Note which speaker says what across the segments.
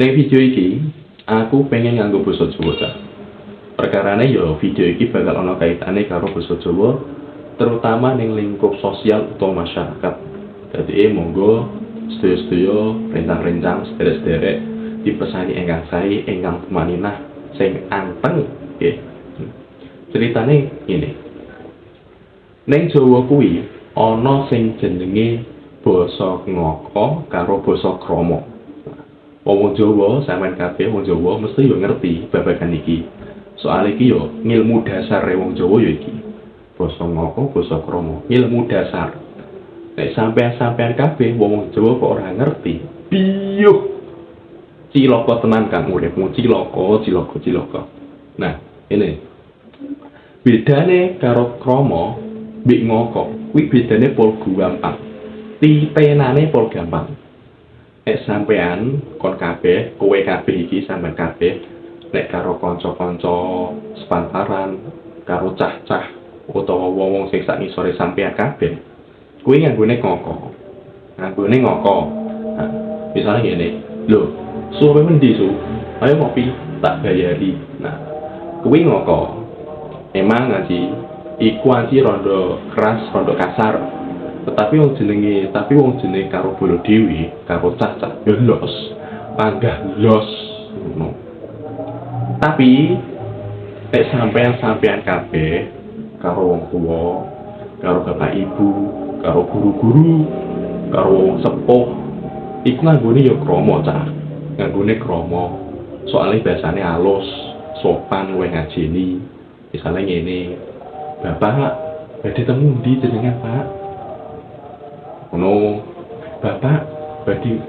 Speaker 1: Ning video iki aku pengen nganggo basa Jawa ta. Perkarane yo video iki bakal ana kaitane karo basa Jawa terutama ning lingkup sosial utawa masyarakat. Jadi eh, monggo sedaya-sedaya rencang-rencang sederek-sederek dipesani ingkang sae ingkang maninah sing anteng nggih. Ceritane ngene. Ning Jawa kuwi ana sing jenenge basa ngoko karo basa krama. Wong Jawa sampean kabeh wong Jawa mesti yo ngerti babagan iki. Soal iki yo ngilmu dasar wong Jawa yo iki. Basa ngoko, basa krama, ilmu dasar. Nek sampean-sampean kabeh wong Jawa kok ora ngerti, piyuh. Cilaka tenan kang uripmu, cilaka, cilaka, cilaka. Nah, ini bedane karo krama mbek ngoko kuwi bedane pol gampang titenane pol gampang nek sampean kon kabeh kowe kabeh iki sampean kabeh nek karo kanca-kanca sepantaran karo cah-cah utawa wong-wong sing sak ngisore sampean kabeh kuwi nganggone ngoko. Nganggone ngoko. Nah, misalnya gini lho suwe mendi su? Ayo ngopi tak bayari. Nah kuwi ngoko. Emang ngaji iku anci rondo keras rondo kasar tetapi wong jenenge tapi wong jenenge karo bolo dewi karo cacat ya los. Panggah los. Ngono. Tapi nek sampean sampean kabeh karo wong tua karo bapak ibu karo guru-guru karo wong sepuh iku nganggone ya krama cah nganggone krama. Soalnya biasanya halus sopan luwih ngajeni. Misalnya ngene bapak badhe temu ndi jenengan pak ngono. Bapak badhe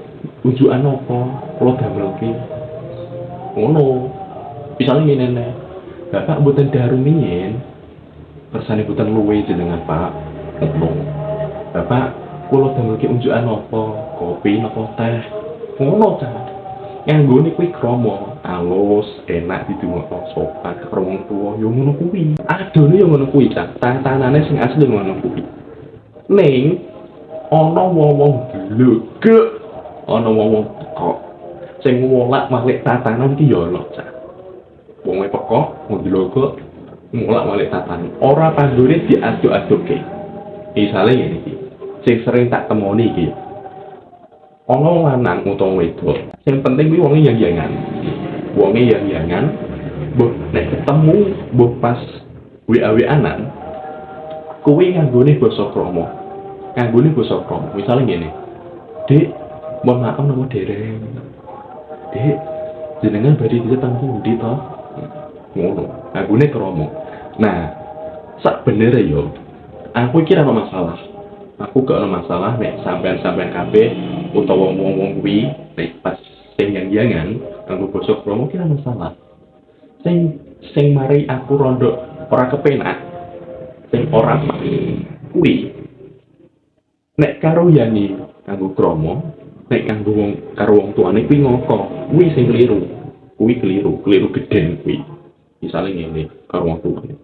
Speaker 1: unjukan apa? Kula damelke ngono. Misalnya ngene nek. Bapak mboten daru nyen kersane mboten luwe jenengan pak. Ngono. Bapak kula damelke unjukan apa? Kopi napa teh? Ngono cah nganggone kuwi krama. Alus enak didungokno sopan karo wong tuwa. Yo ngono kuwi. Adone yo ngono kuwi cah tantanane sing asli ngono kuwi. Ning ana wong-wong glegek ana wong-wong kok sing ngolak malik tatanan iki yo ana cah wong pekok wong glegek ngolak malik tatanan. Ora pandune diaduk-adukke misale ngene iki sing sering tak temoni iki. Ana lanang utawa wedok. Sing penting kuwi wonge yang-yangan. Wonge yang-yangan mbok nek ketemu mbok pas WA-WA-anan kuwi nganggone basa krama nganggone basa krama misale ngene. Dik mohon maaf nama dereng. Dik jenengan badhe ditang pundi to? Ngono. Nganggone krama nah sak bener yo aku kira ana masalah. Aku gak masalah nek sampean-sampean kabeh utawa wong-wong kuwi nek pas sing yang-yangan kanggo basa krama kira masalah. Sing sing mari aku rondo ora kepenak sing ora kuwi nek karo yani kanggo krama nek kanggo wong karo wong tuane kuwi ngoko kuwi sing keliru kuwi keliru keliru gedhen kuwi misalnya ngene karo wong tuane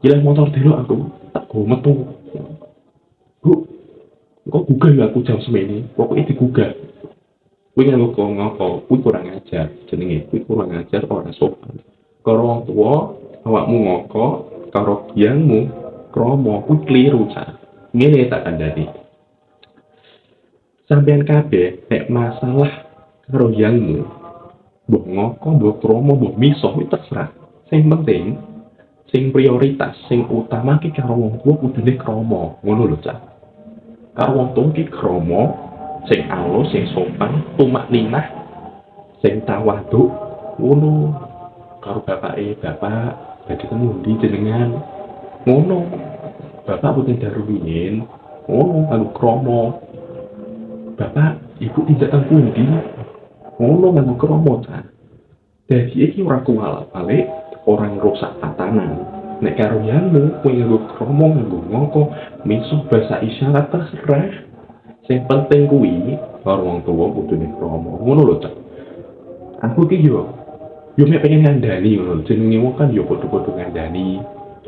Speaker 1: Jalan motor dulu aku tak go metu Bu, kok gugah aku jam semene? Pokoknya digugah. Kuwi nganggo kok ngapa? Kuwi kurang ajar. Jenenge kuwi kurang ajar ora sopan. Karo wong tuwa, awakmu ngoko, karo biangmu kromo kuwi kliru cah. Ngene tak kandhani. Sampeyan kabeh nek masalah karo yangmu, mbok ngoko, mbok kromo, mbok miso kuwi terserah. Sing penting sing prioritas, sing utama ki karo wong tuwa kudune kromo. Ngono lho cah. karo wong tuwa ki krama sing alus sing sopan tumak ninah sing tawaduk ngono karo bapake bapak dadi temu ndi jenengan ngono bapak daru wingin ngono karo krama bapak ibu tidak pundi ngono nganggo krama ta dadi iki ora kuwala balik orang rusak tatanan. Nek karo yangmu kuwi nganggo krama nganggo ngoko miso bahasa isyarat terserah. Sing penting kuwi karo wong tuwa kudune krama ngono lho cak. Aku ki yo mek pengen ngandani ngono jenenge wong kan yo padha-padha ngandani.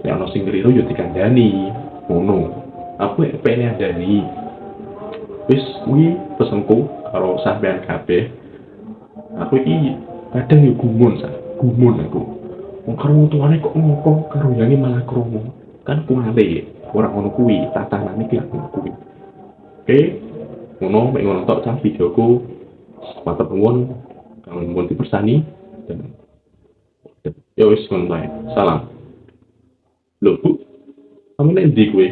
Speaker 1: Nek ana sing keliru yo dikandani ngono aku mek pengen ngandani wis kuwi pesenku karo sampean kabeh. Aku iki kadang yo gumun sa. Gumun aku. Wong karo tuane kok ngoko karo yangi malah kromo kan kuwale ora ngono kuwi tatanan iki lak ngono kuwi. Oke ngono mek ngono tok cah videoku. Matur nuwun kang mun dipersani dan ya wis ngono salam. Lho bu kamu nek ndi kuwi